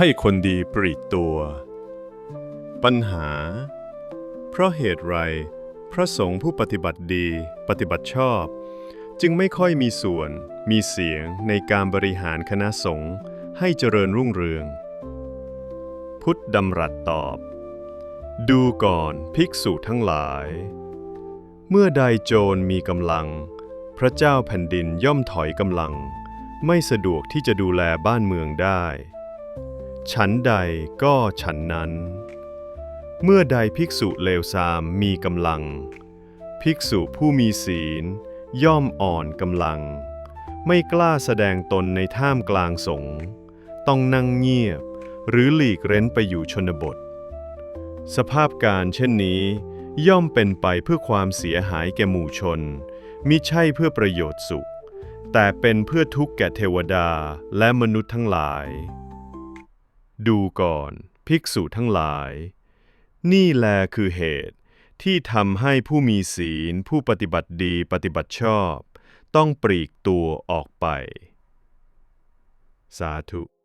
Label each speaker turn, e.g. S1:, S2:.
S1: ให้คนดีปลีกตัว ปัญหา เพราะเหตุไร พระสงฆ์ผู้ปฏิบัติดีปฏิบัติชอบ จึงไม่ค่อยมีส่วน มีเสียงในการบริหารคณะสงฆ์ให้เจริญรุ่งเรือง พุทธดำรัสตอบ ดูก่อนภิกษุทั้งหลาย เมื่อใดโจรมีกำลัง พระเจ้าแผ่นดินย่อมถอยกำลัง ไม่สะดวกที่จะดูแลบ้านเมืองได้ ฉันใดก็ฉันนั้น เมื่อใดภิกษุเลวทรามมีกำลัง ภิกษุผู้มีศีล ย่อมอ่อนกำลัง ไม่กล้าแสดงตนในท่ามกลางสงฆ์ต้องนั่งเงียบหรือหลีกเร้นไปอยู่ชนบท สภาพการเช่นนี้ ย่อมเป็นไปเพื่อความเสียหายแก่หมู่ชนมิใช่เพื่อประโยชน์สุข แต่เป็นเพื่อทุกข์แก่เทวดาและมนุษย์ทั้งหลาย ดูก่อน ภิกษุทั้งหลาย นี่แลคือเหตุที่ทำให้ผู้มีศีลผู้ปฏิบัติดีปฏิบัติชอบ ต้องปลีกตัวออกไป สาธุ